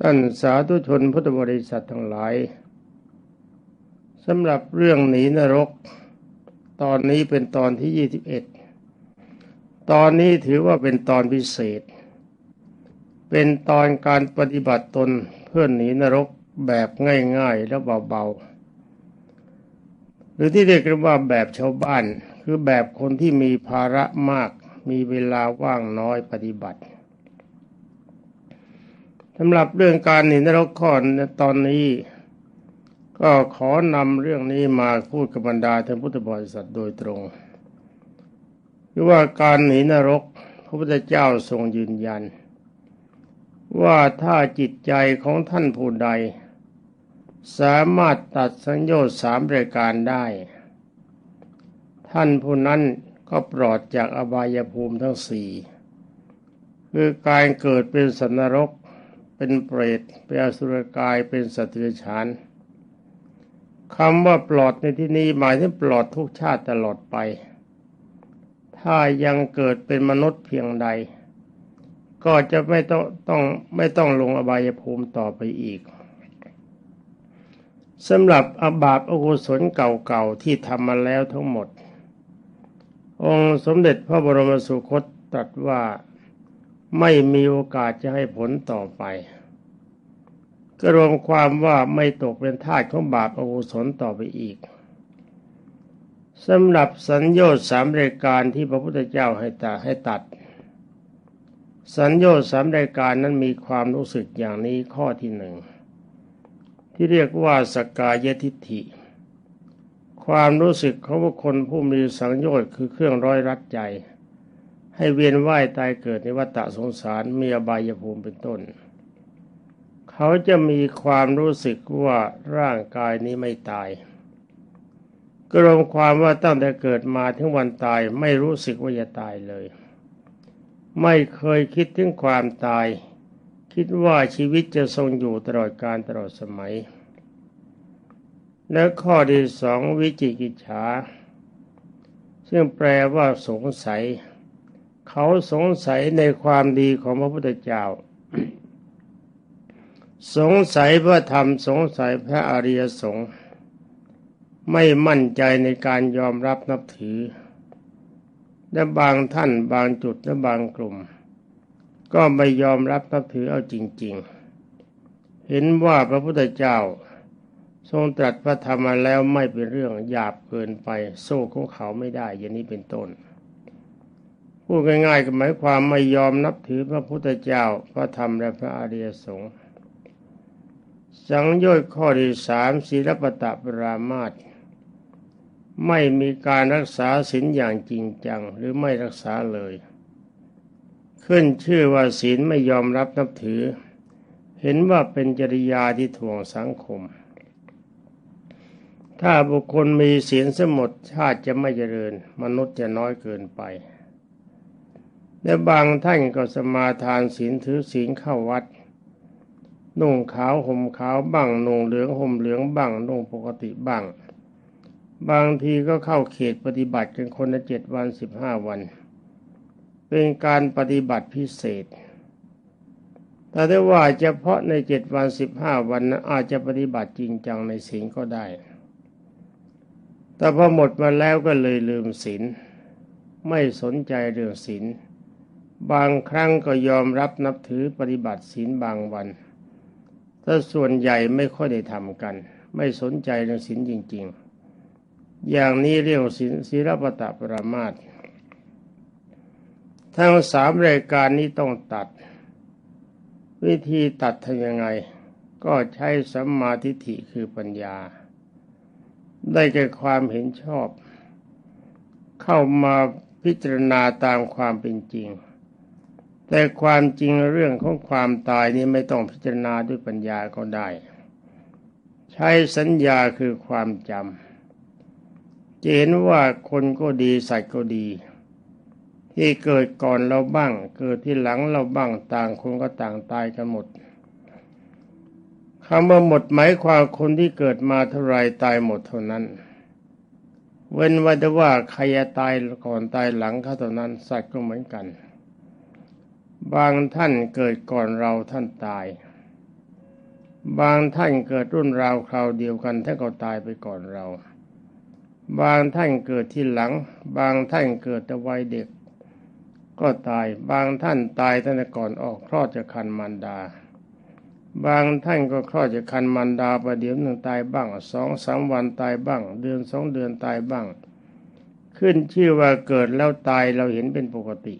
ท่านสาธุชนพุทธบริษัททั้งหลายสำหรับเรื่องหนีนรก ตอนนี้เป็นตอนที่21ตอนนี้ถือว่าเป็นตอนพิเศษ เป็นตอนการปฏิบัติตนเพื่อหนีนรกแบบง่ายๆและเบาๆ หรือที่เรียกว่าแบบชาวบ้าน คือแบบคนที่มีภาระมาก มีเวลาว่างน้อยปฏิบัติ สำหรับเรื่องการหนีนรกข้อตอนนี้ ก็ขอนำเรื่องนี้มาพูดกับบรรดาท่านพุทธบริษัทโดยตรงคือว่าการหนีนรก พระพุทธเจ้าทรงยืนยัน ว่าถ้าจิตใจของท่านผู้ใด สามารถตัดสัญญาสามรายการได้ ท่านผู้นั้นก็ปลอดจากอบายภูมิทั้งสี่คือการเกิดเป็นสันนรก เป็นเปรตเป็นอสุรกายเป็นสัตว์เดรัจฉานคำว่าปลอดในที่นี้หมายถึงปลอดทุกชาติตลอดไป ถ้ายังเกิดเป็นมนุษย์เพียงใด ก็จะไม่ต้องต้องไม่ต้องลงอบายภูมิต่อไปอีกสำหรับอบาปอกุศลเก่าๆที่ทำมาแล้วทั้งหมด องค์สมเด็จพระบรมสุคตตรัสว่า ไม่มีโอกาสจะให้ผลต่อไป ก็รวมความว่าไม่ตกเป็นทาสของบาปอกุศลต่อไปอีกสำหรับสัญญาสามรายการที่พระพุทธเจ้าให้ตัดให้ตัด สัญญาสามรายการนั้นมีความรู้สึกอย่างนี้ข้อที่หนึ่งที่เรียกว่าสกายทิฏฐิ ความรู้สึกของบุคคลผู้มีสังโยชน์คือเครื่องร้อยรัดใจ ให้เวียนว่ายตายเกิดในวัฏสงสารมีอบายภูมิเป็นต้น เขาจะมีความรู้สึกว่าร่างกายนี้ไม่ตายกรวมความว่าตั้งแต่เกิดมาถึงวันตายไม่รู้สึกว่าจะตายเลย ไม่เคยคิดถึงความตาย คิดว่าชีวิตจะทรงอยู่ตลอดการตลอดสมัย และข้อที่สองวิจิกิจฉาซึ่งแปลว่าสงสัย เขาสงสัยในความดีของพระพุทธเจ้า สงสัยพระธรรมสงสัยพระอริยสงฆ์ไม่มั่นใจในการยอมรับนับถือ และบางท่านบางจุดและบางกลุ่ม ก็ไม่ยอมรับนับถือเอาจริง ๆ เห็นว่าพระพุทธเจ้า ทรงตรัสพระธรรมมาแล้วไม่เป็นเรื่องหยาบเกินไป โซ่ของเขาไม่ได้อย่างนี้เป็นต้น พูดง่ายๆก็หมายความไม่ยอมนับถือพระพุทธเจ้าพระธรรมและพระอริยสงฆ์สังโยชน์ข้อที่สามศีลปตะปรามาตไม่มีการรักษาศีลอย่างจริงจัง หรือไม่รักษาเลย ขึ้นชื่อว่าศีลไม่ยอมรับนับถือ เห็นว่าเป็นจริยาที่ถ่วงสังคม ถ้าบุคคลมีศีลสมดชาติจะไม่เจริญ มนุษย์จะน้อยเกินไป และบางท่านก็สมาทานศีลถือศีลเข้าวัดนุ่งขาวห่มขาวบ้างนุ่งเหลืองห่มเหลืองบ้างนุ่งปกติบ้าง บางทีก็เข้าเขตปฏิบัติกันคนละเจ็ดวันสิบห้าวัน เป็นการปฏิบัติพิเศษ แต่ได้ว่าเฉพาะในเจ็ดวันสิบห้าวันนั้นอาจจะปฏิบัติจริงจังในศีลก็ได้ แต่พอหมดมาแล้วก็เลยลืมศีลไม่สนใจเรื่องศีล บางครั้งก็ยอมรับนับถือปฏิบัติศีลบางวันถ้าส่วนใหญ่ไม่ค่อยได้ทำกัน ไม่สนใจเรื่องศีลจริง ๆ อย่างนี้เรียกศีลศีลปตะปรามาตทั้งสามรายการนี้ต้องตัด วิธีตัดทำยังไง ก็ใช้สัมมาทิฏฐิคือปัญญา ได้แก่ความเห็นชอบ เข้ามาพิจารณาตามความเป็นจริง แต่ความจริงเรื่องของความตายนี้ไม่ต้องพิจารณาด้วยปัญญาก็ได้ ใช้สัญญาคือความจำจะเห็นว่าคนก็ดีสัตว์ก็ดี ที่เกิดก่อนเราบ้าง เกิดที่หลังเราบ้างต่างคนก็ต่างตายกันหมดคำว่าหมดหมายความคนที่เกิดมาเท่าไรตายหมดเท่านั้น เว้นไว้แต่ว่าใครตายก่อนตายหลังเขาเท่านั้นสัตว์ก็เหมือนกัน บางท่านเกิดก่อนเราท่านตาย บางท่านเกิดรุ่นราวคราวเดียวกันท่านก็ตายไปก่อนเรา บางท่านเกิดที่หลัง บางท่านเกิดแต่วัยเด็ก ก็ตาย บางท่านตายตั้งแต่ก่อนออกคลอดจากคันมารดา บางท่านก็คลอดจากคันมารดาประเดี๋ยวหนึ่งตายบ้างสองสามวันตายบ้าง เดือนสองเดือนตายบ้าง ขึ้นชื่อว่าเกิดแล้วตายเราเห็นเป็นปกติ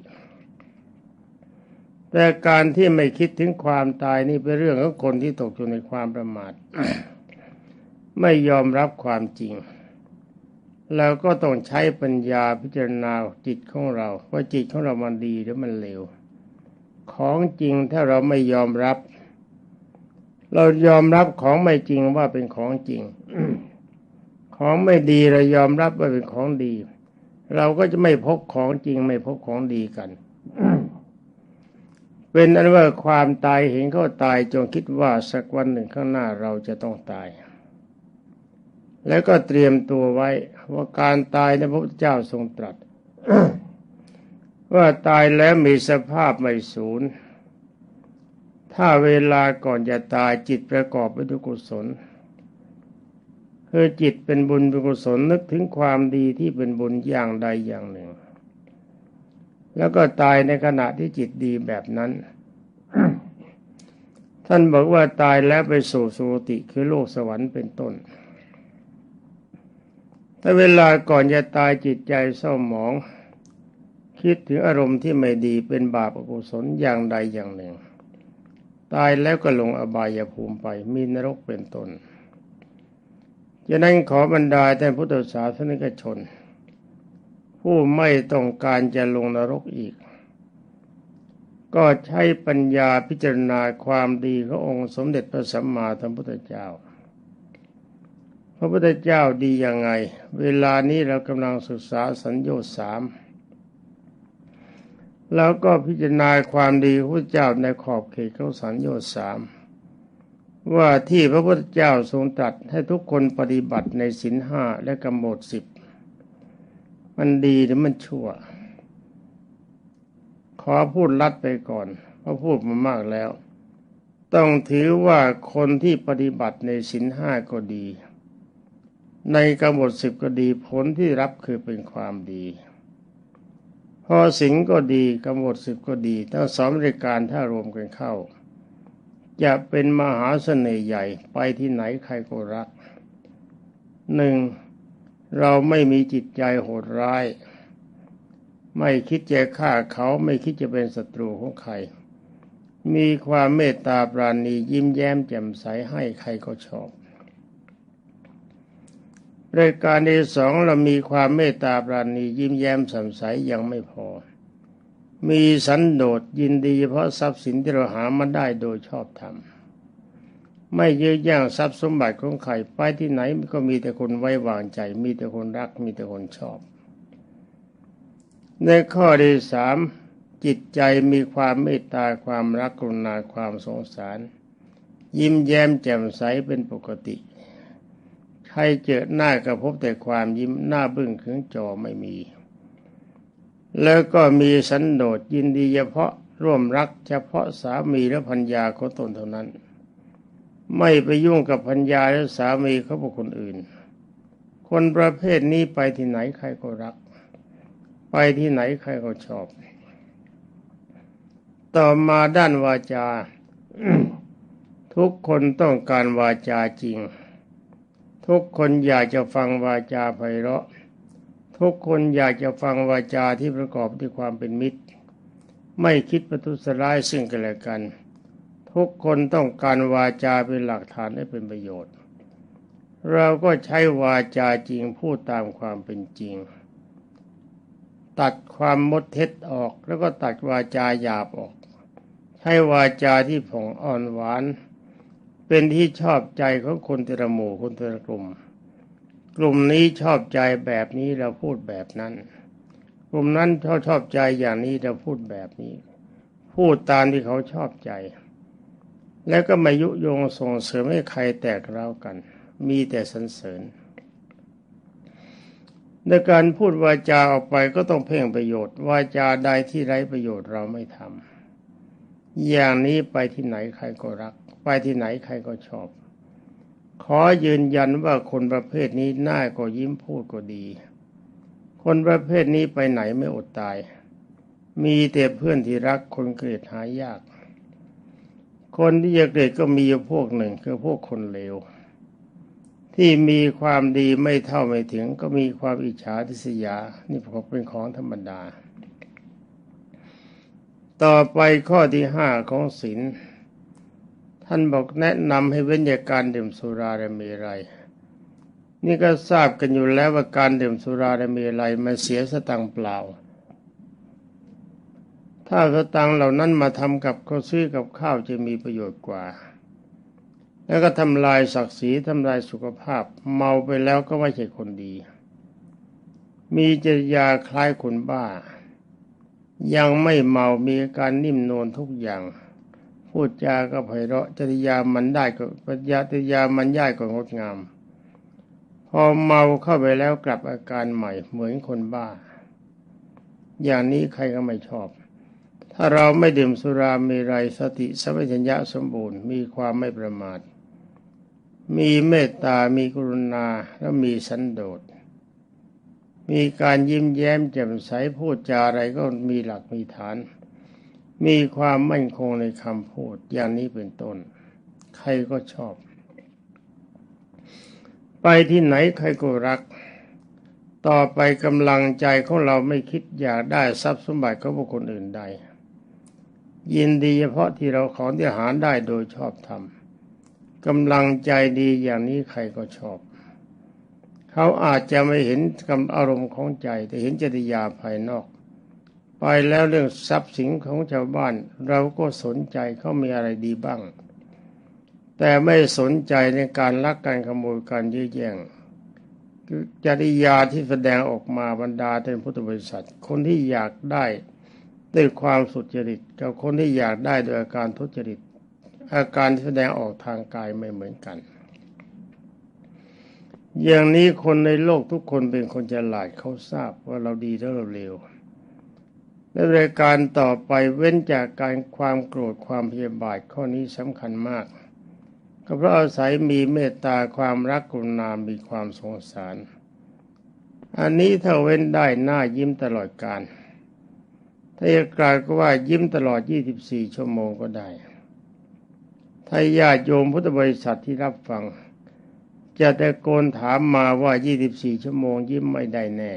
แต่การที่ไม่คิดถึงความตายนี่เป็นเรื่องของคนที่ตกอยู่ในความประมาท ไม่ยอมรับความจริงเราก็ต้องใช้ปัญญาพิจารณาจิตของเรา ว่าจิตของเรามันดีหรือมันเลวของจริงถ้าเราไม่ยอมรับ เรายอมรับของไม่จริงว่าเป็นของจริง ของไม่ดีเรายอมรับว่าเป็นของดี เราก็จะไม่พบของจริงไม่พบของดีกัน เป็นอันว่าความตายเห็นเขาตายจงคิดว่าสักวันหนึ่งข้างหน้าเราจะต้องตาย แล้วก็เตรียมตัวไว้ว่าการตายในพระพุทธเจ้าทรงตรัสว่าตายแล้วมีสภาพไม่สูญถ้าเวลาก่อนจะตายจิตประกอบไปด้วยกุศลคือจิตเป็นบุญเป็นกุศลนึกถึงความดีที่เป็นบุญอย่างใดอย่างหนึ่ง แล้วก็ตายในขณะที่จิตดีแบบนั้น ท่านบอกว่าตายแล้วไปสู่สุติคือโลกสวรรค์เป็นต้น แต่เวลาก่อนจะตายจิตใจเศร้าหมอง คิดถึงอารมณ์ที่ไม่ดีเป็นบาปอกุศลอย่างใดอย่างหนึ่ง ตายแล้วก็ลงอบายภูมิไปมีนรกเป็นต้นฉะนั้นขอบรรดาท่านพุทธศาสนิกชน ผู้ไม่ต้องการจะลงนรกอีก ก็ใช้ปัญญาพิจารณาความดีขององค์สมเด็จพระสัมมาสัมพุทธเจ้า พระพุทธเจ้าดียังไง เวลานี้เรากำลังศึกษาสัญญาสามแล้วก็พิจารณาความดีพระเจ้าในขอบเขตของสัญญาสามว่าที่พระพุทธเจ้าทรงตรัสให้ทุกคนปฏิบัติในศีลห้าและกำหนดสิบ มันดีหรือมันชั่ว ขอพูดลัดไปก่อนเพราะพูดมามากแล้ว ต้องถือว่าคนที่ปฏิบัติในศีลห้าก็ดี ในกำหนดสิบก็ดีผลที่รับคือเป็นความดีพอสิงก็ดีกำหนดสิบก็ดีทั้งสองรายการถ้ารวมกันเข้า จะเป็นมหาเสน่ห์ใหญ่ไปที่ไหนใครก็รักหนึ่ง เราไม่มีจิตใจโหดร้าย ไม่คิดจะฆ่าเขาไม่คิดจะเป็นศัตรูของใคร มีความเมตตาปราณียิ้มแย้มแจ่มใสให้ใครก็ชอบรายการที่สองเรามีความเมตตาปราณียิ้มแย้มแจ่มใสยังไม่พอ มีสันโดษยินดีเพราะทรัพย์สินที่เราหามาได้โดยชอบธรรม ไม่เยื้อแย่งทรัพย์สมบัติของใครไปที่ไหนก็มีแต่คนไว้วางใจ มีแต่คนรัก มีแต่คนชอบ ในข้อที่สามจิตใจมีความเมตตาความรักกรุณาความสงสาร ยิ้มแย้มแจ่มใสเป็นปกติ ใครเจอหน้าก็พบแต่ความยิ้มหน้าบึ้งขึงจอไม่มี แล้วก็มีสันโดษยินดีเฉพาะร่วมรักเฉพาะสามีและพัญญาของตนเท่านั้น ไม่ไปยุ่งกับพัญญาและสามีเขาบุคคลอื่น คนประเภทนี้ไปที่ไหนใครก็รัก ไปที่ไหนใครก็ชอบ ต่อมาด้านวาจา ทุกคนต้องการวาจาจริง ทุกคนอยากจะฟังวาจาไพเราะ ทุกคนอยากจะฟังวาจาที่ประกอบด้วยความเป็นมิตร ไม่คิดประทุษร้ายซึ่งกันและกัน ทุกคนต้องการวาจาเป็นหลักฐานให้เป็นประโยชน์ เราก็ใช้วาจาจริงพูดตามความเป็นจริง ตัดความมดเท็จออกแล้วก็ตัดวาจาหยาบออก ใช้วาจาที่ผ่องอ่อนหวาน เป็นที่ชอบใจของคนแต่ละหมู่คนแต่ละกลุ่ม กลุ่มนี้ชอบใจแบบนี้เราพูดแบบนั้น กลุ่มนั้นชอบชอบใจอย่างนี้เราพูดแบบนี้ พูดตามที่เขาชอบใจ แล้วก็ม่ยุยงส่งเสริมให้ใครแตกร้าวกัน มีแต่สรรเสริญในการพูดวาจาออกไปก็ต้องเพ่งประโยชน์ วาจาใดที่ไร้ประโยชน์เราไม่ทำอย่างนี้ไปที่ไหนใครก็รัก ไปไปที่ไหนใครก็ชอบ ขอยืนยันว่าคนประเภทนี้หน้าก็ยิ้มพูดก็ดี คนประเภทนี้ไปไหนไม่อดตาย มีแต่เพื่อนที่รักคนเกลียดหายาก คนที่จะเกลียดก็มีอยู่พวกหนึ่งคือพวกคนเลวที่มีความดีไม่เท่าไม่ถึง ก็มีความอิจฉาทิษยา นี่ผมเป็นของธรรมดา ต่อไปข้อที่ห้าของศีลท่านบอกแนะนำให้เว้นจากการดื่มสุราและเมรัยนี่ก็ทราบกันอยู่แล้วว่าการดื่มสุราและเมรัยมันเสียสตังเปล่า ถ้าสตังเหล่านั้นมาทำกับเขาซื้อกับข้าวจะมีประโยชน์กว่า แล้วก็ทำลายศักดิ์ศรีทำลายสุขภาพ เมาไปแล้วก็ไม่ใช่คนดี มีจริยาคล้ายคนบ้า ยังไม่เมามีอาการนิ่มนวลทุกอย่าง พูดจาก็ไพเราะจริยามันได้ก็ปัญญาจริยามันย่ายก็งดงาม พอเมาเข้าไปแล้วกลับอาการใหม่เหมือนคนบ้า อย่างนี้ใครก็ไม่ชอบ ถ้าเราไม่ดื่มสุรามีไรสติสัมปชัญญะสมบูรณ์มีความไม่ประมาท มีเมตตา มีกรุณา และมีสันโดษ มีการยิ้มแย้มแจ่มใสพูดจาอะไรก็มีหลักมีฐาน มีความมั่นคงในคำพูดอย่างนี้เป็นต้น ใครก็ชอบ ไปที่ไหนใครก็รัก ต่อไปกำลังใจของเราไม่คิดอยากได้ทรัพย์สมบัติของบุคคลอื่นใด ยินดีเฉพาะที่เราของที่หาได้โดยชอบธรรมกำลังใจดีอย่างนี้ใครก็ชอบ เขาอาจจะไม่เห็นกำอารมณ์ของใจ แต่เห็นจริยาภายนอก ไปแล้วเรื่องทรัพย์สินของชาวบ้าน เราก็สนใจเขามีอะไรดีบ้าง แต่ไม่สนใจในการลักการขโมยการยื้อแย่งจริยาที่แสดงออกมาบรรดาเต็นพุทธบริษัท คนที่อยากได้ ด้วยความสุจริตกับคนที่อยากได้โดยอาการทุจริต อาการที่แสดงออกทางกายไม่เหมือนกัน อย่างนี้คนในโลกทุกคนเป็นคนฉลาดเขาทราบว่าเราดีและเราเลวและรายการต่อไปเว้นจากการความโกรธความพยาบาทข้อนี้สำคัญมากก็เพราะอาศัยมีเมตตาความรักกรุณามีความสงสาร อันนี้ถ้าเว้นได้หน้ายิ้มตลอดการ ถ้าจะกล่าวก็ว่ายิ้มตลอด 24 ชั่วโมงก็ได้ ถ้าญาติโยมพุทธบริษัทที่รับฟัง จะตะโกนถามมาว่า 24 ชั่วโมงยิ้มไม่ได้แน่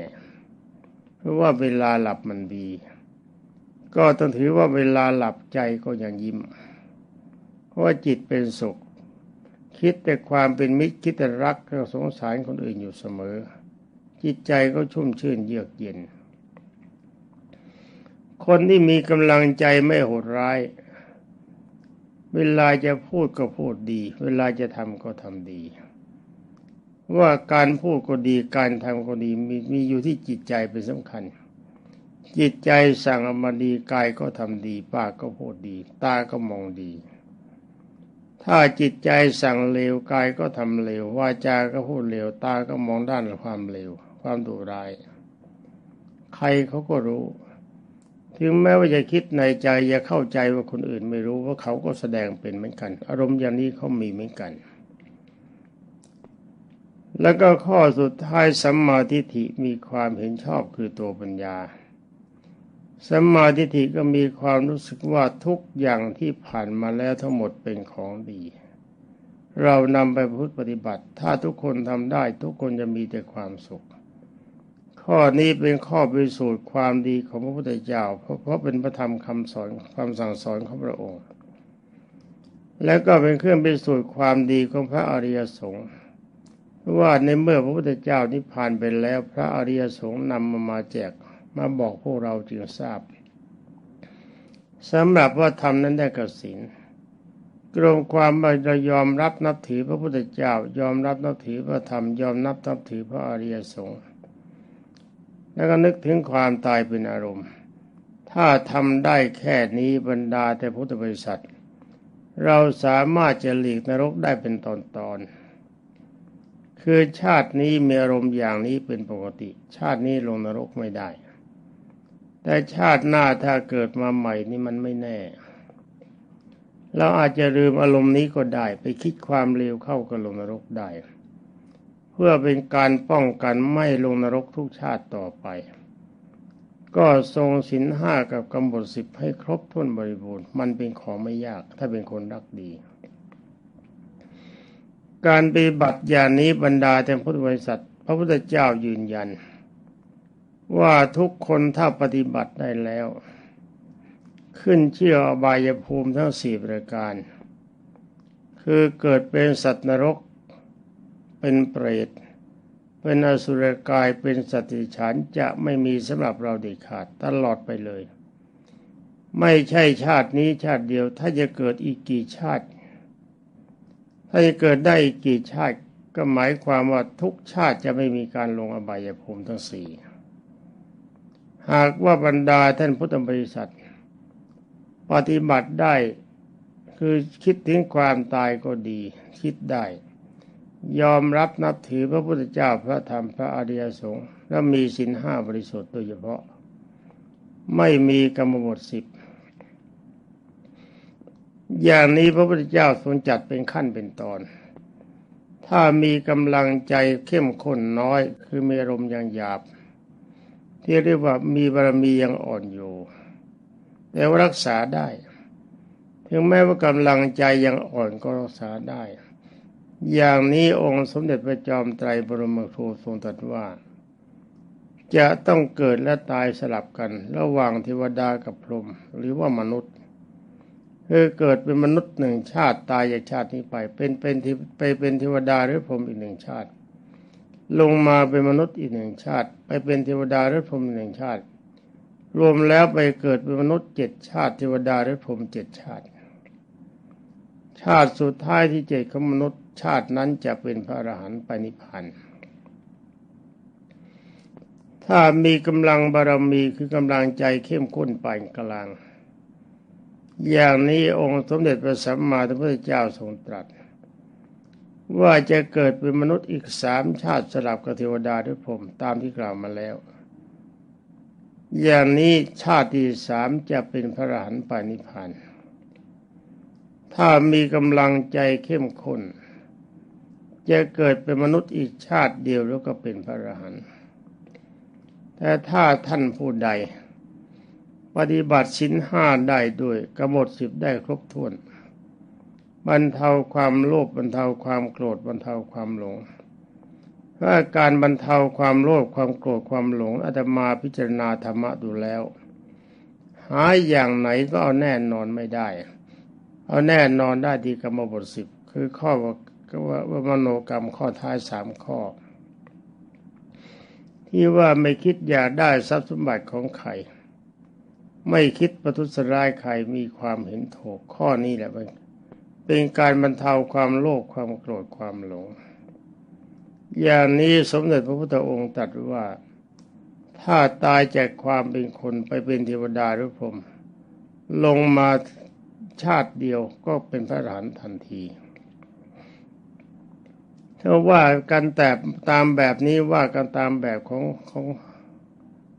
เพราะว่าเวลาหลับมันดี ก็ต้องถือว่าเวลาหลับใจก็ยังยิ้ม เพราะว่าจิตเป็นสุข คิดแต่ความเป็นมิตรคิดแต่รักก็สงสารคนอื่นอยู่เสมอ จิตใจก็ชุ่มชื่นเยือกเย็น คนที่มีกำลังใจไม่โหดร้าย เวลาจะพูดก็พูดดี เวลาจะทำก็ทำดี ว่าการพูดก็ดีการทำก็ดีมีมีอยู่ที่จิตใจเป็นสำคัญ จิตใจสั่งอมาดีกายก็ทำดี ปากก็พูดดี ตาก็มองดี ถ้าจิตใจสั่งเลวกายก็ทำเลววาจาก็พูดเลวตาก็มองด้านความเลวความดุร้าย ใครเขาก็รู้ ถึงแม้ว่าจะคิดในใจจะเข้าใจว่าคนอื่นไม่รู้ว่าเขาก็แสดงเป็นเหมือนกัน อารมณ์อย่างนี้เขามีเหมือนกัน แล้วก็ข้อสุดท้ายสัมมาทิฏฐิมีความเห็นชอบคือตัวปัญญาสัมมาทิฏฐิก็มีความรู้สึกว่าทุกอย่างที่ผ่านมาแล้วทั้งหมดเป็นของดี เรานำไปพุทธปฏิบัติ ถ้าทุกคนทำได้ทุกคนจะมีแต่ความสุข ข้อนี้เป็นข้อพิสูจน์ความดีของพระพุทธเจ้า เพราะเพราะเป็นพระธรรมคำสอนคำสั่งสอนของพระองค์ แล้วก็เป็นเครื่องพิสูจน์ความดีของพระอริยสงฆ์ว่าในเมื่อพระพุทธเจ้านิพพานไปแล้ว พระอริยสงฆ์นำมามาแจกมาบอกพวกเราจึงทราบสำหรับว่าธรรมนั้นได้กสินกรงความเรายอมรับนับถือพระพุทธเจ้า ยอมรับนับถือพระธรรมยอมนับนับถือพระอริยสงฆ์ แล้วก็นึกถึงความตายเป็นอารมณ์ ถ้าทำได้แค่นี้บรรดาแต่พุทธบริษัท เราสามารถจะหลีกนรกได้เป็นตอนตอนคือชาตินี้มีอารมณ์อย่างนี้เป็นปกติ ชาตินี้ลงนรกไม่ได้ แต่ชาติหน้าถ้าเกิดมาใหม่นี่มันไม่แน่ เราอาจจะลืมอารมณ์นี้ก็ได้ ไปคิดความเลวเข้ากับลงนรกได้ พื่อเป็นการป้องกันไม่ลงนรกทุกชาติต่อไป ก็ทรงสินห้ากับกำหนดสิบให้ครบถ้วนบริบูรณ์ มันเป็นของไม่ยาก ถ้าเป็นคนรักดี การปฏิบัติอย่างนี้บรรดาแต่พุทธบริษัท พระพุทธเจ้ายืนยัน ว่าทุกคนถ้าปฏิบัติได้แล้ว ขึ้นเชื่ออบายภูมิทั้งสี่ประการ คือเกิดเป็นสัตว์นรก เป็นเปรต เป็นอสุรกายเป็นสติฉันจะไม่มีสำหรับเราเด็ดขาดตลอดไปเลย ไม่ใช่ชาตินี้ชาติเดียว ถ้าจะเกิดอีกกี่ชาติ ถ้าจะเกิดได้อีกกี่ชาติ ก็หมายความว่าทุกชาติจะไม่มีการลงอบายภูมิทั้งสี่หากว่าบรรดาท่านพุทธบริษัท ปฏิบัติได้คือคิดถึงความตายก็ดี คิดได้ ยอมรับนับถือพระพุทธเจ้าพระธรรมพระอริยสงฆ์และมีสินห้าบริสุทธิ์โดยเฉพาะ ไม่มีกรรมบทสิบอย่างนี้พระพุทธเจ้าทรงจัดเป็นขั้นเป็นตอน ถ้ามีกำลังใจเข้มข้นน้อยคือมีอารมณ์ยังหยาบ ที่เรียกว่ามีบารมียังอ่อนอยู่ แต่ว่ารักษาได้ ถึงแม้ว่ากำลังใจยังอ่อนก็รักษาได้ อย่างนี้องค์สมเด็จพระจอมไตรบรมครูทรงตรัสว่า จะต้องเกิดและตายสลับกันระหว่างเทวดากับพรหมหรือว่ามนุษย์คือเกิดเป็นมนุษย์หนึ่งชาติตายจากชาตินี้ไป เป็นเป็นที่ไปเป็นเทวดาหรือพรหมอีกหนึ่งชาติ ลงมาเป็นมนุษย์อีกหนึ่งชาติ ไปเป็นเทวดาหรือพรหมอีกหนึ่งชาติ รวมแล้วไปเกิดเป็นมนุษย์เจ็ดชาติเทวดาหรือพรหมเจ็ดชาติ ชาติสุดท้ายที่เจ็ดของมนุษย์ ชาตินั้นจะเป็นพระอรหันต์ไปนิพพานถ้ามีกำลังบารมีคือกำลังใจเข้มข้นปานกลาง อย่างนี้องค์สมเด็จพระสัมมาสัมพุทธเจ้าทรงตรัส ว่าจะเกิดเป็นมนุษย์อีกสามชาติสลับกับเทวดาด้วยผมตามที่กล่าวมาแล้ว อย่างนี้ชาติที่สามจะเป็นพระอรหันต์ปานิพพาน ถ้ามีกำลังใจเข้มข้นจะเกิดเป็นมนุษย์อีกชาติเดียวแล้วก็เป็นพระอรหันต์แต่ถ้าท่านผู้ใด ปฏิบัติสินห้าได้ด้วยกำหนดสิบได้ครบถ้วน บรรเทาความโลภบรรเทาความโกรธบรรเทาความหลงถ้าการบรรเทาความโลภความโกรธความหลงอาตมาพิจารณาธรรมะดูแล้ว หายอย่างไหนก็เอาแน่นอนไม่ได้ เอาแน่นอนได้ที่กรรมบทสิบคือข้อว่าว่ามโนกรรมข้อท้ายสามข้อ ที่ว่าไม่คิดอยากได้ทรัพย์สมบัติของใครไม่คิดประทุษร้ายใครมีความเห็นถูกข้อนี้แหละเป็นการบรรเทาความโลภความโกรธความหลง อย่างนี้สมเด็จพระพุทธองค์ตรัสว่า ถ้าตายจากความเป็นคนไปเป็นเทวดาหรือพรหมลงมา ชาติเดียวก็เป็นพระอรหันต์ทันทีถ้าว่ากันแต่ตามแบบนี้ว่ากันตามแบบของของ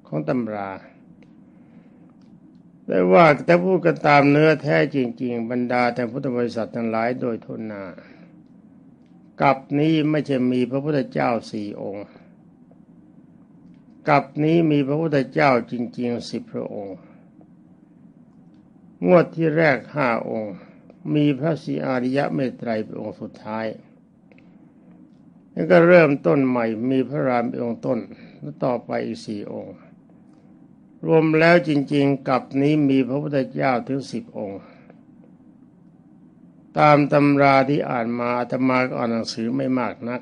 ของตำราแต่ว่าแต่พูดกันตามเนื้อแท้จริง ๆ บรรดาแต่พุทธบริษัททั้งหลายโดยทุนนากับนี้ไม่ใช่มีพระพุทธเจ้าสี่องค์กับนี้มีพระพุทธเจ้าจริงๆสิบพระองค์ งวดที่แรกห้าองค์ มีพระศรีอาริยะเมตไตรเป็นองค์สุดท้าย แล้วก็เริ่มต้นใหม่มีพระรามเป็นองค์ต้น แล้วต่อไปอีกสี่องค์ รวมแล้วจริง ๆ กับนี้มีพระพุทธเจ้าถึงสิบองค์ ตามตำราที่อ่านมาอาตมาก็อ่านหนังสือไม่มากนัก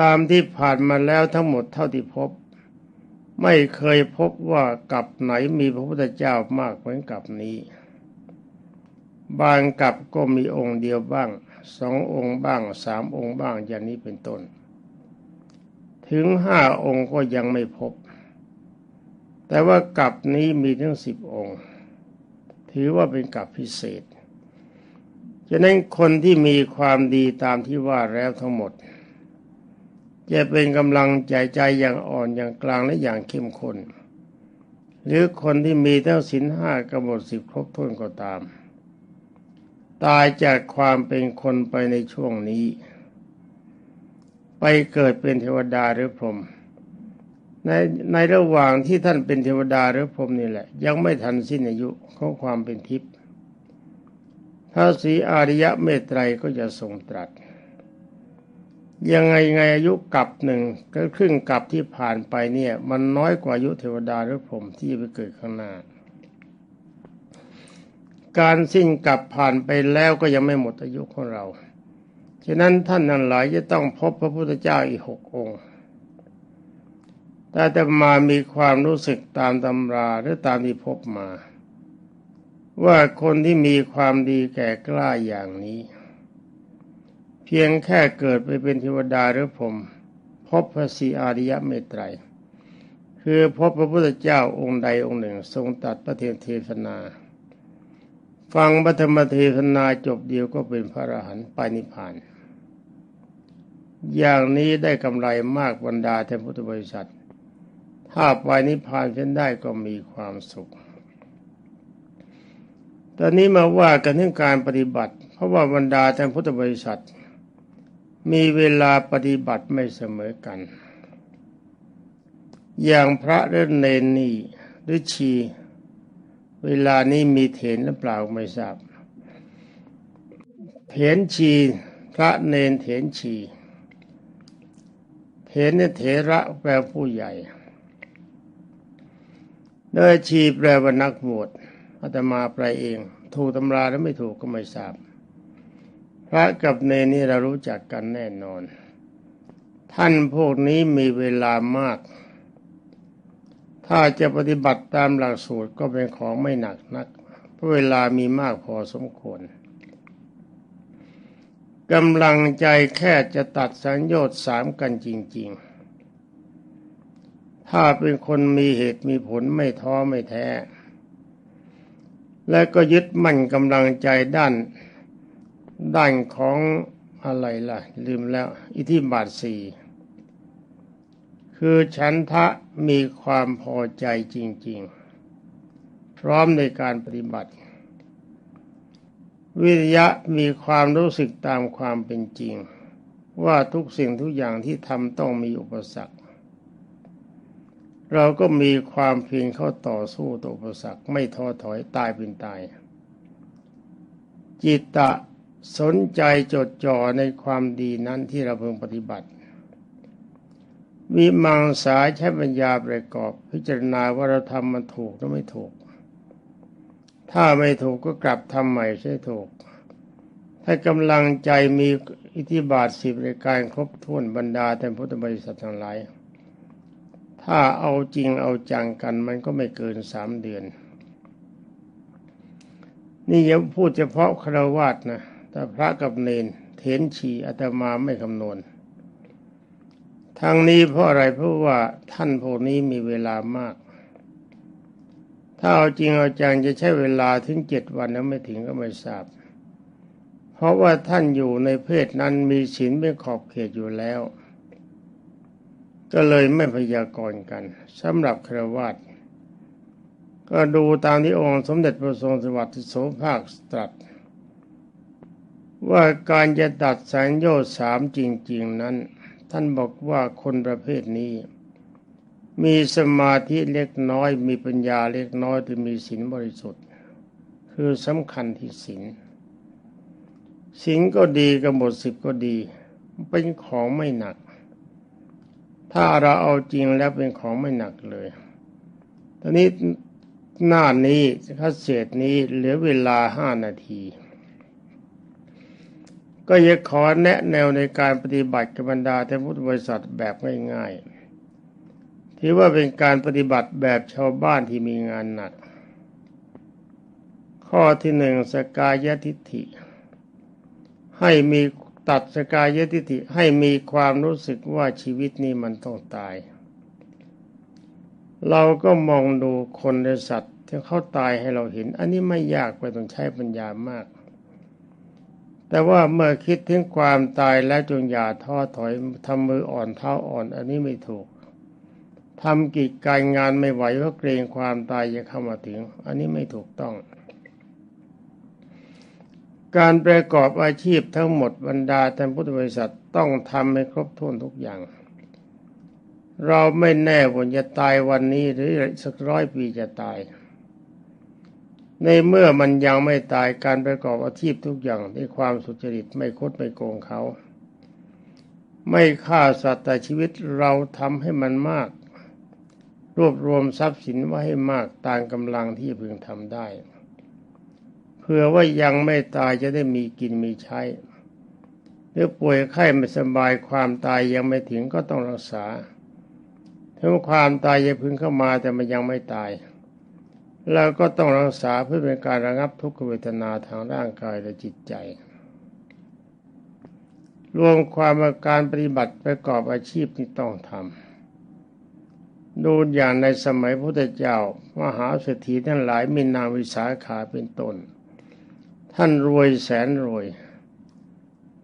ตามที่ผ่านมาแล้วทั้งหมดเท่าที่พบ ไม่เคยพบว่ากับไหนมีพระพุทธเจ้ามากเหมือนกับนี้ บางกับก็มีองค์เดียวบ้างสององค์บ้างสามองค์บ้างอย่างนี้เป็นต้น ถึงห้าองค์ก็ยังไม่พบ แต่ว่ากับนี้มีทั้งสิบองค์ ถือว่าเป็นกับพิเศษฉะนั้นคนที่มีความดีตามที่ว่าแล้วทั้งหมด จะเป็นกำลังใจใจอย่างอ่อนอย่างกลางและอย่างเข้มข้นหรือคนที่มีเทั้งศีลห้ากำหนดสิบครบถ้วนก็ตาม ตายจากความเป็นคนไปในช่วงนี้ ไปเกิดเป็นเทวดาหรือพรหมในในระหว่างที่ท่านเป็นเทวดาหรือพรหมนี่แหละ ยังไม่ทันสิ้นอายุของความเป็นทิพย์พระศรีอาริยะเมตไตรก็จะทรงตรัส ยังไงไงอายุกับหนึ่งก็ครึ่งกับที่ผ่านไปเนี่ย มันน้อยกว่าอายุเทวดาหรือพรหมที่ไปเกิดข้างหน้า การสิ้นกับผ่านไปแล้วก็ยังไม่หมดอายุของเราฉะนั้นท่านนั้นหลายจะต้องพบพระพุทธเจ้าอีกหกองค์แต่จะมามีความรู้สึกตามตำราหรือตามที่พบมา ว่าคนที่มีความดีแก่กล้าอย่างนี้ เพียงแค่เกิดไปเป็นเทวดาหรือผมพบพระศรีอาริยะเมตไตร คือพบพระพุทธเจ้าองค์ใดองค์หนึ่ง ทรงตัดพระเทเทศนา ฟังพระธรรมเทศนาจบเดียวก็เป็นพระอรหันต์ไปนิพพาน อย่างนี้ได้กำไรมากบรรดาแทนพุทธบริษัท ถ้าไปนิพพานเช่นได้ก็มีความสุขตอนนี้มาว่ากันเรื่องการปฏิบัติ เพราะว่าบรรดาแทนพุทธบริษัท มีเวลาปฏิบัติไม่เสมอกัน อย่างพระเรนเนนนี่หรือชี เวลานี้มีเถนหรือเปล่าไม่ทราบเถนชีพระเนนเถนชีเถนเนี่เถระแปลผู้ใหญ่โดยชีแปลว่านักบวชอาตมาแปลเอง ถูกตำราแล้วไม่ถูกก็ไม่ทราบ พระกับเนนี่เรารู้จักกันแน่นอน ท่านพวกนี้มีเวลามาก ถ้าจะปฏิบัติตามหลักสูตรก็เป็นของไม่หนักนัก เพราะเวลามีมากพอสมควรกำลังใจแค่จะตัดสัญญาสามกันจริง ๆ ถ้าเป็นคนมีเหตุมีผลไม่ท้อไม่แท้ และก็ยึดมั่นกำลังใจด้าน ด้านของอะไรล่ะ ลืมแล้ว อิทธิบาทสี่คือฉันทะมีความพอใจจริง ๆ พร้อมในการปฏิบัติ วิริยะมีความรู้สึกตามความเป็นจริง ว่าทุกสิ่งทุกอย่างที่ทำต้องมีอุปสรรค เราก็มีความเพียรเข้าต่อสู้ต่ออุปสรรคไม่ท้อถอยตายเป็นตาย จิตตะ สนใจจดจ่อในความดีนั้นที่เราเพิ่งปฏิบัติ วิมังสาใช้ปัญญาประกอบ พิจารณาว่าเราทำมันถูกหรือไม่ถูก ถ้าไม่ถูกก็กลับทำใหม่ใช่ถูก ถ้ากำลังใจมีอิทธิบาทสิบในการครบถ้วนบรรดาแต่พุทธบริษัททั้งหลาย ถ้าเอาจริงเอาจังกันมันก็ไม่เกินสามเดือน นี่ยังพูดเฉพาะคราวาสนะ แต่พระกับเนนเถนชีอาตมาไม่คำนวณทางนี้เพราะอะไรเพราะว่าท่านพวกนี้มีเวลามาก ถ้าเอาจริงเอาจังจะใช้เวลาถึงเจ็ดวันแล้วไม่ถึงก็ไม่ทราบ เพราะว่าท่านอยู่ในเพศนั้นมีศีลเป็นขอบเขตอยู่แล้ว ก็เลยไม่พยากรณ์กันสำหรับครวาสก็ดูตามที่องค์สมเด็จพระทรงสวัสดิ์โสภาคตรัส ว่าการจะตัดสัญญาสามจริง ๆนั้น ท่านบอกว่าคนประเภทนี้ มีสมาธิเล็กน้อย มีปัญญาเล็กน้อยแต่มีศีลบริสุทธิ์ คือสำคัญที่ศีลศีลก็ดีกับหมดสิบก็ดี เป็นของไม่หนัก ถ้าเราเอาจริงแล้วเป็นของไม่หนักเลยตอนนี้หน้านี้คัดเศษนี้เหลือเวลาห้านาที ก็จะขอแนะแนวในการปฏิบัติกับบรรดาท่านพุทธบริษัทแบบง่ายๆถือว่าเป็นการปฏิบัติแบบชาวบ้านที่มีงานหนัก ข้อที่หนึ่งสกายทิฏฐิ ให้มีตัดสกายทิฏฐิให้มีความรู้สึกว่าชีวิตนี้มันต้องตาย เราก็มองดูคนในสัตว์ที่เขาตายให้เราเห็น อันนี้ไม่ยากไปต้องใช้ปัญญามาก แต่ว่าเมื่อคิดถึงความตายแล้วจงอย่าท้อถอยทำมืออ่อนเท้าอ่อน อันนี้ไม่ถูกทำกิจการงานไม่ไหวเพราะเกรงความตายจะเข้ามาถึง อันนี้ไม่ถูกต้อง การประกอบอาชีพทั้งหมดบรรดาท่านพุทธบริษัทต้องทำให้ครบถ้วนทุกอย่าง เราไม่แน่ว่าจะตายวันนี้หรือสักร้อยปีจะตาย ในเมื่อมันยังไม่ตายการประกอบอาชีพทุกอย่างด้วยความสุจริตไม่คดไม่โกงเขา ไม่ฆ่าสัตว์แต่ชีวิตเราทำให้มันมาก รวบรวมทรัพย์สินไว้ให้มากตามกำลังที่พึงทำได้เพื่อว่ายังไม่ตายจะได้มีกินมีใช้หรือป่วยไข้ไม่สบายความตายยังไม่ถึงก็ต้องรักษาถึงความตายจะพึงเข้ามาแต่มันยังไม่ตาย เราก็ต้องรักษาเพื่อเป็นการระงับทุกขเวทนาทางร่างกายและจิตใจ รวมความาการปฏิบัติประกอบอาชีพที่ต้องทำดูอย่างในสมัยพุทธเจ้ามหาเศรษฐีทั้งหลายมีนาวิสาขาเป็นต้น ท่านรวยแสนรวย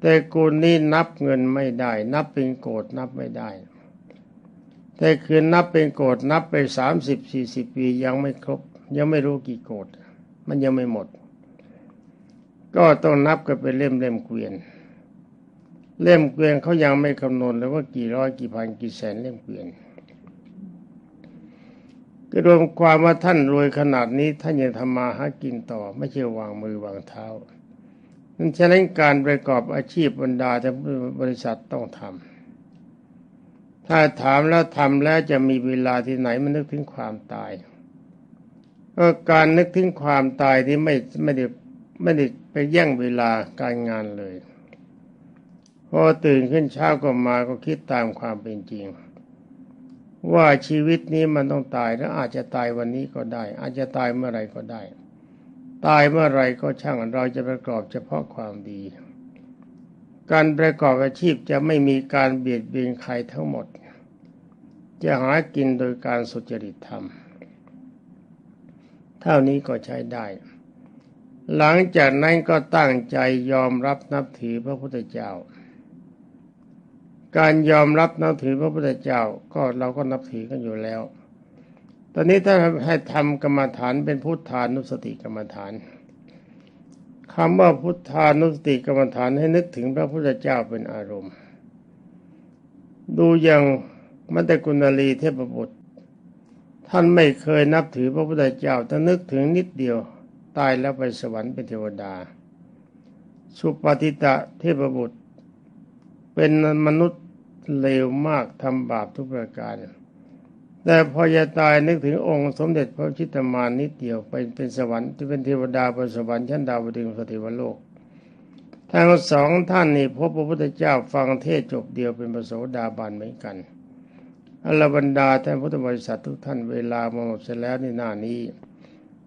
แต่กูนี้นับเงินไม่ได้ นับเป็นโกดนับไม่ได้แต่คืนนับเป็นโกดนับไปสามสิบสี่สิบปียังไม่ครบ ยังไม่รู้กี่โกดมันยังไม่หมด ก็ต้องนับกันเป็นเล่มเล่มเกวียน เล่มเกวียนเขายังไม่คำนวณเลยว่ากี่ร้อยกี่พันกี่แสนเล่มเกวียนก็รวมความว่าท่านรวยขนาดนี้ท่านยังทำมาหากินต่อ ไม่ใช่วางมือวางเท้านั้นฉะนั้นการประกอบอาชีพบรรดาแต่บริษัทต้องทำถ้าถามแล้วทำแล้วจะมีเวลาที่ไหนมันนึกถึงความตาย ก็การนึกถึงความตายที่ไม่ไม่ได้ไม่ได้ไปแย่งเวลาการงานเลย พอตื่นขึ้นเช้าก็มาก็คิดตามความเป็นจริง ว่าชีวิตนี้มันต้องตายแล้วอาจจะตายวันนี้ก็ได้ อาจจะตายเมื่อไรก็ได้ ตายเมื่อไรก็ช่างเราจะประกอบเฉพาะความดี การประกอบอาชีพจะไม่มีการเบียดเบียนใครทั้งหมด จะหากินโดยการสุจริตธรรม เท่านี้ก็ใช้ได้ หลังจากนั้นก็ตั้งใจยอมรับนับถือพระพุทธเจ้า การยอมรับนับถือพระพุทธเจ้าก็เราก็นับถือกันอยู่แล้ว ตอนนี้ถ้าให้ทำกรรมฐานเป็นพุทธานุสติกรรมฐานคำว่าพุทธานุสติกรรมฐานให้นึกถึงพระพุทธเจ้าเป็นอารมณ์ ดูอย่างมัตตกุณลีเทพบุตร ท่านไม่เคยนับถือพระพุทธเจ้าแต่นึกถึงนิดเดียวตายแล้วไปสวรรค์เป็นเทวดา สุปฏิตะเทพบุตร เป็นมนุษย์เลวมากทำบาปทุกประการ แต่พอจะตายนึกถึงองค์สมเด็จพระชิตมานนิดเดียวไปเป็นสวรรค์ที่เป็นเทวดาบนสวรรค์ชั้นดาวดึงสถิวโลกทั้งสองท่านนี่พบพระพุทธเจ้าฟังเทศจบเดียวเป็นประโสดาบันเหมือนกัน อรบรรดาท่านพุทธบริษัททุกท่านเวลามาหมดเสร็จแล้วในหน้านี้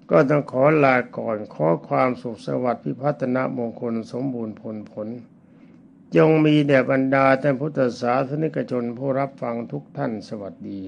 ก็ต้องขอลาก่อนขอความสุขสวัสดิ์พิพัฒนมงคลสมบูรณ์ผลผลจงมีแด่บรรดาท่านพุทธศาสนิกชนผู้รับฟังทุกท่านสวัสดี